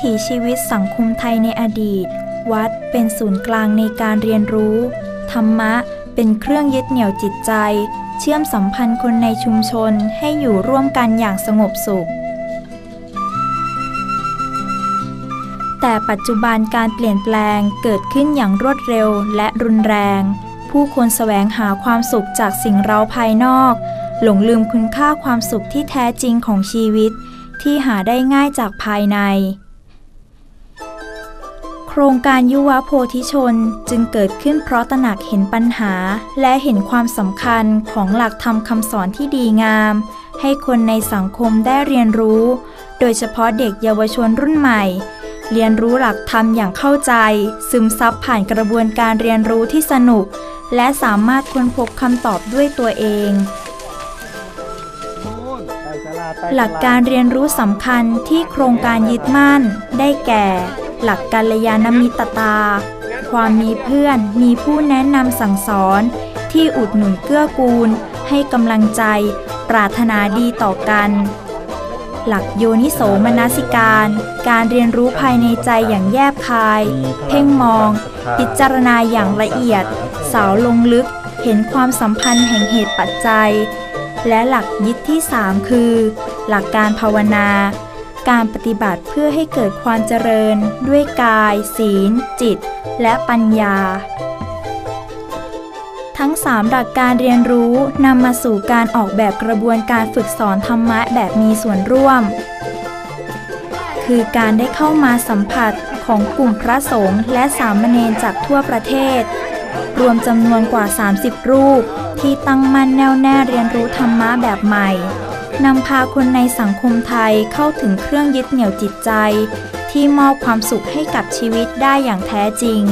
ถีชีวิตสังคมไทยในอดีต วัดเป็นศูนย์กลางในการเรียนรู้ ธรรมะเป็นเครื่องยึดเหนี่ยวจิตใจ เชื่อมสัมพันธ์คนในชุมชนให้อยู่ร่วมกันอย่างสงบสุข แต่ปัจจุบันการเปลี่ยนแปลงเกิดขึ้นอย่างรวดเร็วและรุนแรง ผู้คนแสวงหาความสุขจากสิ่งเร้าภายนอก หลงลืมคุณค่าความสุขที่แท้จริงของชีวิตที่หาได้ง่ายจากภายใน ครงการยุวโพธิชนจึงเกิดขึ้นเพราะตระหนักเห็นปัญหา และเห็นความสำคัญของหลักธรรมคำสอนที่ดีงาม ให้คนในสังคมได้เรียนรู้ โดยเฉพาะเด็กเยาวชนรุ่นใหม่ เรียนรู้หลักธรรมอย่างเข้าใจ ซึมซับผ่านกระบวนการเรียนรู้ที่สนุก และสามารถค้นพบคำตอบด้วยตัวเองหลักการเรียนรู้สำคัญที่โครงการยึดมั่น ได้แก่ หลักกัลยาณมิตรตา ความมีเพื่อนมีผู้แนะนำสั่งสอน ที่อุดหนุนเกื้อกูล ให้กำลังใจ ปรารถนาดีต่อกัน หลักโยนิโสมนสิการ การเรียนรู้ภายในใจอย่างแยบคาย เพ่งมอง พิจารณาอย่างละเอียด สาวลงลึกเห็นความสัมพันธ์แห่งเหตุปัจจัย และหลักยึดที่ 3 คือ หลักการภาวนา การปฏิบัติเพื่อให้เกิดความเจริญ ด้วยกาย ศีล จิต และปัญญา ทั้ง3หลักการเรียนรู้นำมาสู่การออกแบบกระบวนการฝึกสอนธรรมะแบบมีส่วนร่วม คือการได้เข้ามาสัมผัสของกลุ่มพระสงฆ์และสามเณรจากทั่วประเทศ รวมจำนวนกว่า 30 รูป ที่ตั้งมั่นแน่วแน่เรียนรู้ธรรมะแบบใหม่ นำพาคนในสังคมไทยเข้าถึงเครื่องยึดเหนี่ยวจิตใจ ที่มอบความสุขให้กับชีวิตได้อย่างแท้จริง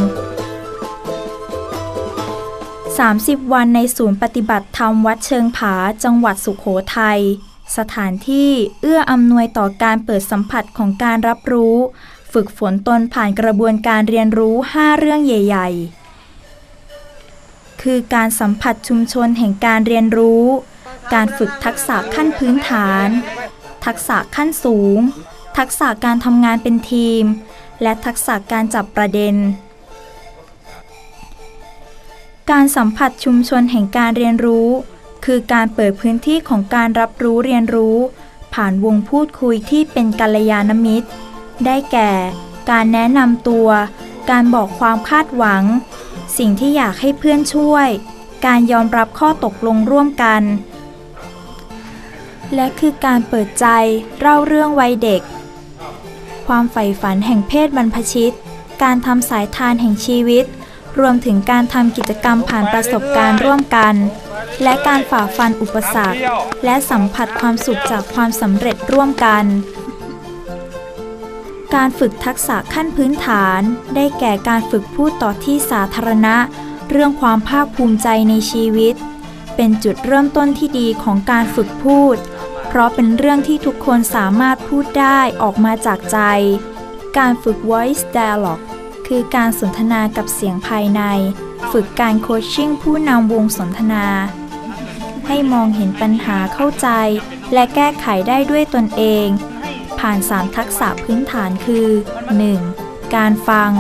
30 วันในศูนย์ปฏิบัติธรรมวัดเชิงผาจังหวัดสุขโขทัยสถานที่เอื้ออำนวยต่อการเปิดสัมผัสของการรับรู้ ฝึกฝนตนผ่านกระบวนการเรียนรู้ 5 เรื่องใหญ่ ๆ คือการสัมผัสชุมชนแห่งการเรียนรู้ การฝึกทักษะขั้นพื้นฐาน ทักษะขั้นสูง ทักษะการทำงานเป็นทีม และทักษะการจับประเด็น การสัมผัสชุมชนแห่งการเรียนรู้ คือการเปิดพื้นที่ของการรับรู้เรียนรู้ ผ่านวงพูดคุยที่เป็นกัลยาณมิตร ได้แก่ การแนะนำตัว การบอกความคาดหวัง สิ่งที่อยากให้เพื่อนช่วยการยอมรับข้อตกลงร่วมกัน และคือการเปิดใจเล่าเรื่องวัยเด็ก ความใฝ่ฝันแห่งเพศบรรพชิต การทำสายทานแห่งชีวิต รวมถึงการทำกิจกรรมผ่านประสบการณ์ร่วมกัน และการฝ่าฟันอุปสรรค และสัมผัสความสุขจากความสำเร็จร่วมกัน การฝึกทักษะขั้นพื้นฐาน ได้แก่การฝึกพูดต่อที่สาธารณะ เรื่องความภาคภูมิใจในชีวิต เป็นจุดเริ่มต้นที่ดีของการฝึกพูด ราะเป็นเรื่องที่ทุกคนสามารถพูดได้ออกมาจากใจ การฝึก voice dialogue คือการสนทนากับเสียงภายใน ฝึกการโคชชิ่งผู้นำวงสนทนา ให้มองเห็นปัญหาเข้าใจ และแก้ไขได้ด้วยตนเอง ผ่าน 3 ทักษะพื้นฐานคือ 1. การฟัง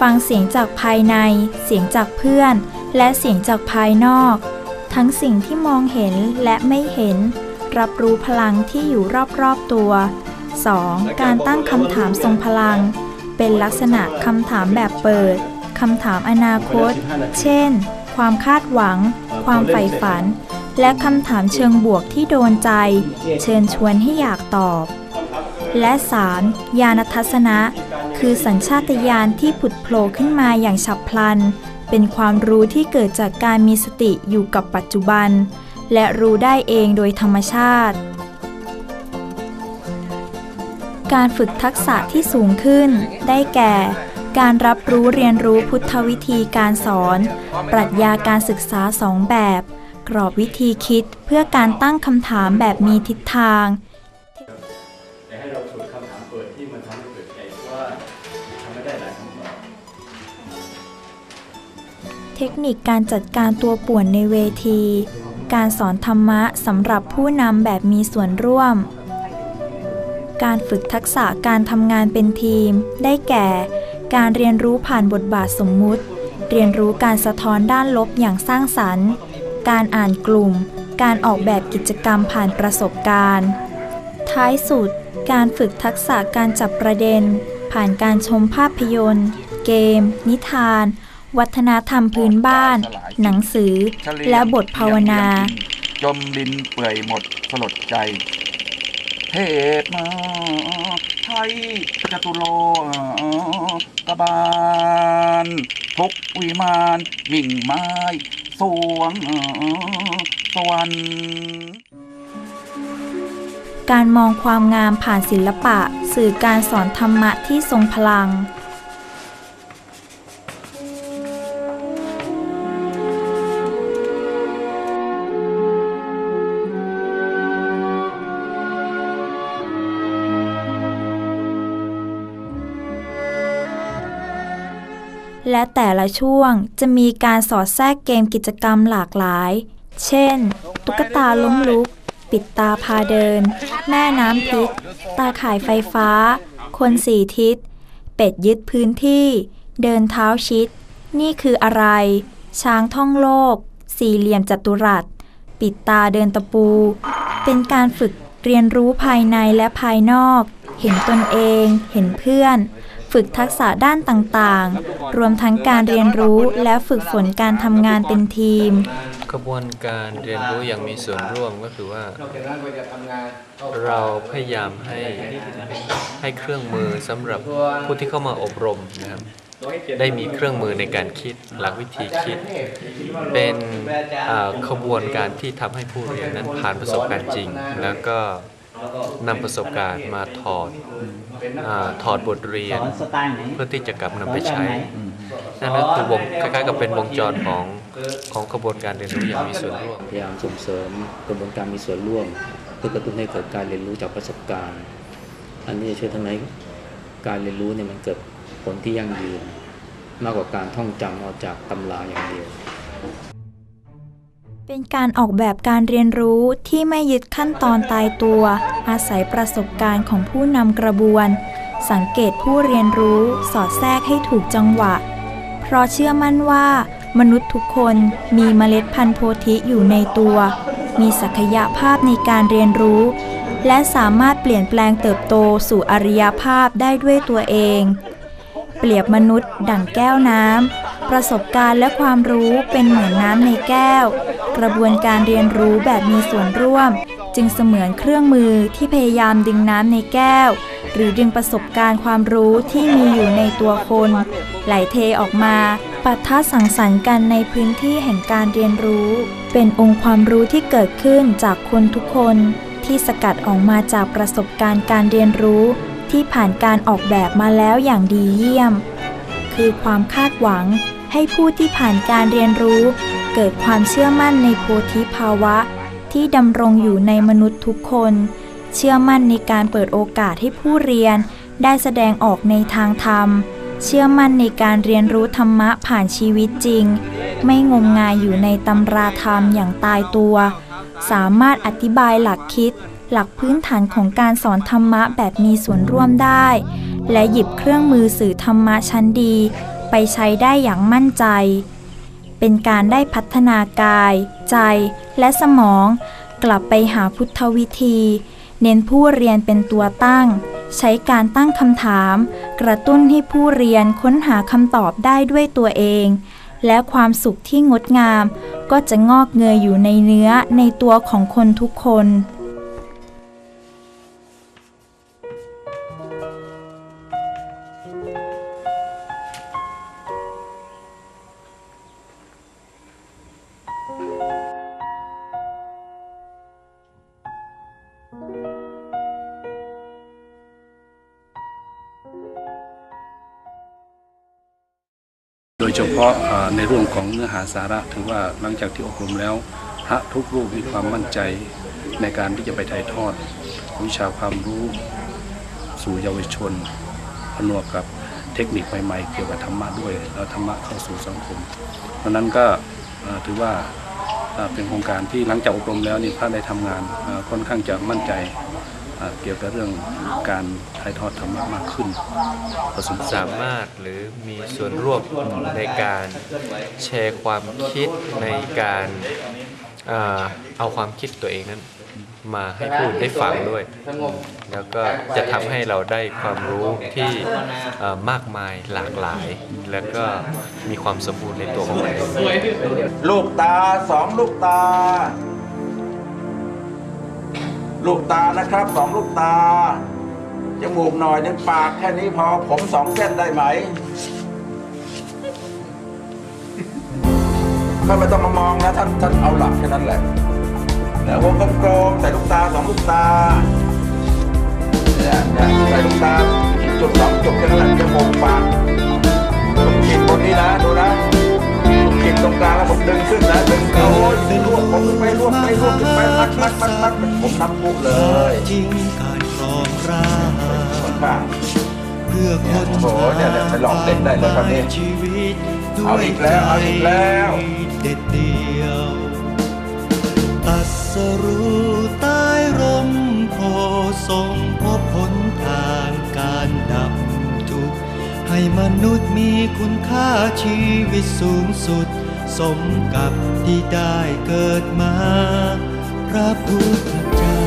ฟังเสียงจากภายใน เสียงจากเพื่อน และเสียงจากภายนอก ทั้งสิ่งที่มองเห็นและไม่เห็น รับรู้พลังที่อยู่รอบๆตัว 2. การตั้งคำถามทรงพลัง เป็นลักษณะคำถามแบบเปิดคำถามอนาคต เช่น ความคาดหวัง ความใฝ่ฝัน และคำถามเชิงบวกที่โดนใจ เชิญชวนให้อยากตอบ และ 3. ญาณทัศนะ คือสัญชาตญาณที่ผุดโผล่ขึ้นมาอย่างฉับพลัน เป็นความรู้ที่เกิดจากการมีสติอยู่กับปัจจุบัน และรู้ได้เองโดยธรรมชาติ การฝึกทักษะที่สูงขึ้น ได้แก่ การรับรู้เรียนรู้พุทธวิธีการสอน ปรัชญาการศึกษาสองแบบ กรอบวิธีคิดเพื่อการตั้งคำถามแบบมีทิศทางแต่ให้เราฝึกคำถามเปิดที่มันทำให้เกิดใจว่าทำไม่ได้หลายคำตอบเทคนิคการจัดการตัวป่วนในเวที การสอนธรรมะสำหรับผู้นำแบบมีส่วนร่วม การฝึกทักษะการทำงานเป็นทีม ได้แก่ การเรียนรู้ผ่านบทบาทสมมุติ เรียนรู้การสะท้อนด้านลบอย่างสร้างสรรค์ การอ่านกลุ่ม การออกแบบกิจกรรมผ่านประสบการณ์ ท้ายสุด การฝึกทักษะการจับประเด็น ผ่านการชมภาพยนตร์ เกม นิทาน วัฒนธรรมพื้นบ้าน หนังสือ และบทภาวนา จมดินเปื่อยหมดสลดใจเทศมาไทยจตุโลกบาลทุกวิมานยิ่งไม้สวงสวรรค์การมองความงามผ่านศิลปะ สื่อการสอนธรรมะที่ทรงพลัง และแต่ละช่วงจะมีการสอดแทรกเกมกิจกรรมหลากหลาย เช่น ตุ๊กตาล้มลุก ปิดตาพาเดิน แม่น้ำพิษ ตาข่ายไฟฟ้า คนสี่ทิศ เป็ดยึดพื้นที่ เดินเท้าชิด นี่คืออะไร ช้างท่องโลก สี่เหลี่ยมจัตุรัส ปิดตาเดินตะปู เป็นการฝึกเรียนรู้ภายในและภายนอก เห็นตนเอง เห็นเพื่อน ฝึกทักษะด้านต่างๆ รวมทั้งการเรียนรู้และฝึกฝนการทำงานเป็นทีม กระบวนการเรียนรู้อย่างมีส่วนร่วมก็คือว่า เราพยายามให้ให้เครื่องมือสำหรับผู้ที่เข้ามาอบรมนะครับได้มีเครื่องมือในการคิดหลักวิธีคิด เป็นขบวนการที่ทำให้ผู้เรียนนั้นผ่านประสบการณ์จริง แล้วก็ นำประสบการณ์มาถอดอถอดบทเรียนนเพื่อที่จะกลับนำไปใช้นั่นก็คือวงคล้ายๆกับเป็นวงจรของของกระบวนการเรียนรู้อย่างมีส่วนร่วมพยายามส่งเสริมกระบวนการมีส่วนร่วม เพื่อกระตุ้นให้เกิดการเรียนรู้จากประสบการณ์ อันนี้จะช่วยทำให้การเรียนรู้เนี่ยมันเกิดผลที่ยั่งยืน มากกว่าการท่องจำเอาจากตำราอย่างเดียว เป็นการออกแบบการเรียนรู้ที่ไม่ยึดขั้นตอนตายตัว อาศัยประสบการณ์ของผู้นำกระบวน สังเกตผู้เรียนรู้สอดแทรกให้ถูกจังหวะ เพราะเชื่อมั่นว่า มนุษย์ทุกคนมีเมล็ดพันธุ์โพธิอยู่ในตัว มีศักยภาพในการเรียนรู้ และสามารถเปลี่ยนแปลงเติบโตสู่อริยภาพได้ด้วยตัวเอง เปรียบมนุษย์ดั่งแก้วน้ำ ประสบการณ์และความรู้เป็นเหมือนน้ำในแก้ว กระบวนการเรียนรู้แบบมีส่วนร่วม จึงเสมือนเครื่องมือที่พยายามดึงน้ำในแก้ว หรือดึงประสบการณ์ความรู้ที่มีอยู่ในตัวคน ไหลเทออกมาปะทะสังสรรค์กันในพื้นที่แห่งการเรียนรู้ เป็นองค์ความรู้ที่เกิดขึ้นจากคนทุกคนที่สกัดออกมาจากประสบการณ์การเรียนรู้ ที่ผ่านการออกแบบมาแล้วอย่างดีเยี่ยม คือความคาดหวัง ให้ผู้ที่ผ่านการเรียนรู้ เกิดความเชื่อมั่นในโพธิภาวะ ที่ดำรงอยู่ในมนุษย์ทุกคน เชื่อมั่นในการเปิดโอกาสให้ผู้เรียน ได้แสดงออกในทางธรรม เชื่อมั่นในการเรียนรู้ธรรมะผ่านชีวิตจริง ไม่งมงายอยู่ในตำราธรรมอย่างตายตัว สามารถอธิบายหลักคิด หลักพื้นฐานของการสอนธรรมะแบบมีส่วนร่วมได้ และหยิบเครื่องมือสื่อธรรมะชั้นดี ไปใช้ได้อย่างมั่นใจ เป็นการได้พัฒนากาย ใจและสมอง กลับไปหาพุทธวิธี เน้นผู้เรียนเป็นตัวตั้ง ใช้การตั้งคำถาม กระตุ้นให้ผู้เรียนค้นหาคำตอบได้ด้วยตัวเอง และความสุขที่งดงาม ก็จะงอกเงยอยู่ในเนื้อในตัวของคนทุกคน พาะในเรื่องของเนื้อหาสาระถือว่าหลังจากที่อบรมแล้วพระทุกรูปมีความมั่นใจในการที่จะไปถ่ายทอด วิชาความรู้สู่เยาวชนผนวกกับเทคนิคใหม่ๆ เกี่ยวกับธรรมะด้วย แล้วธรรมะเข้าสู่สังคมเพราะนั้นก็ถือว่าเป็นโครงการที่หลังจากอบรมแล้วนี่พระได้ทำงานค่อนข้างจะมั่นใจ เกี่ยวกับเรื่องการถ่ายทอดธรรมะมากขึ้นพอสมควรสามารถหรือมีส่วนร่วมในการแชร์ความคิดในการเอ่อเอาความคิดตัวเองนั้นมาให้ผู้อื่นได้ฟังด้วย แล้วก็จะทำให้เราได้ความรู้ที่เอ่อมากมายหลากหลาย แล้วก็มีความสมบูรณ์ในตัวของมันเองลูกตาสองลูกตา ลูกตานะครับสองลูกตาจมูกหน่อยนึงปากแค่นี้พอผมสองเส้นได้ไหมถ้าไม่ต้องมามองนะท่านท่านเอาหลักแค่นั้นแหละแล้ววงกลมๆใส่ลูกตาสองลูกตาเนี่ยเนี่ยใส่ลูกตาจุดสองจุดแค่นั้นแหละจมูกปากตรงขีดบนนี้นะดูนะ ตรงขีดตรงกลางแล้วผมดึงขึ้นนะดึงโอ้ยไม่รวบผมไม่รวบไม่รวบขึ้นไปมัดมัดมัดมัดผมน้ำพุเลยจริงการครองราคนข้าเพื่อคนโอ้โหเนี่ยเนี่ยไปลองเล่นได้เลยครับนี่ชีวิตเอาอีกแล้วเอาอีกแล้วเด็ดเดียวตัสรู้ใต้ร่มโพทรงพบผลทางการดับทุกข์ให้มนุษย์มีคุณค่าชีวิตสูงสุด สมกับที่ได้เกิดมา พระพุทธเจ้า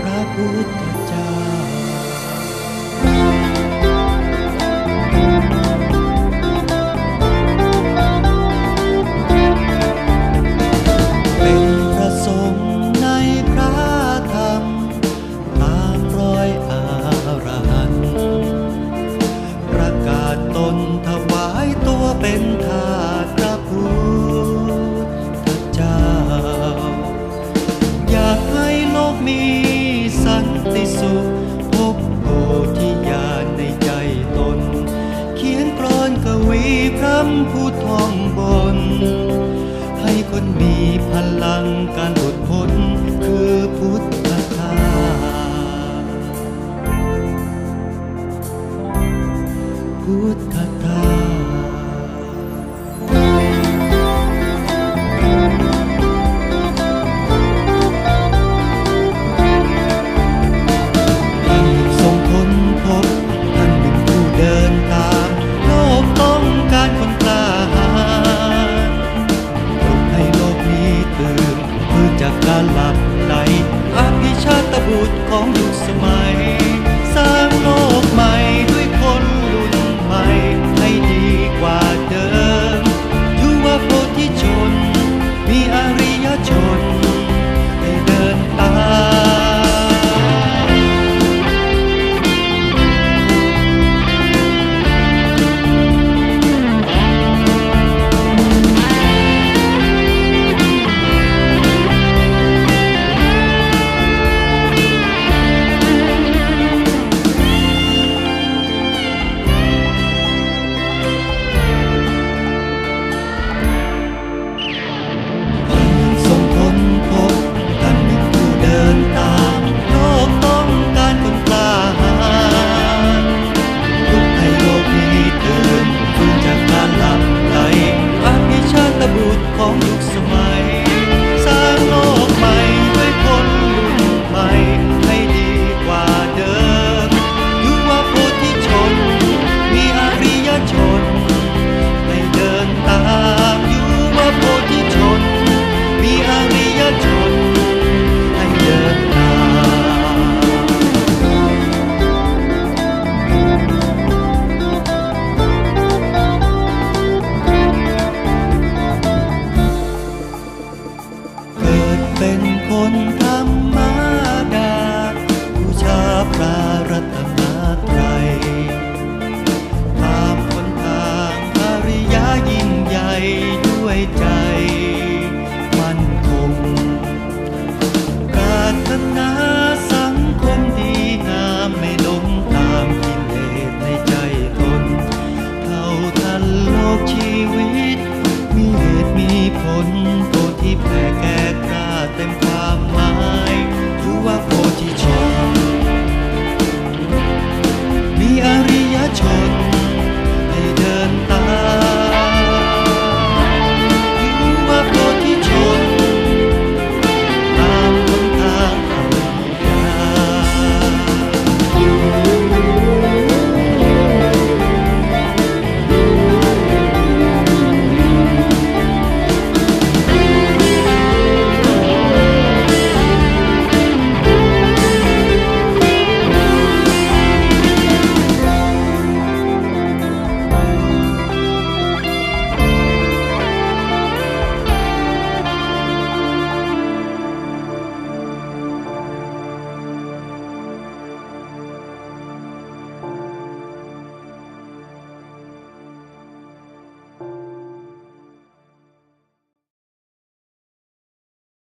พระพุทธ คนมีพลังการอดทน ของยุคสมัย เป็นคนธรรมา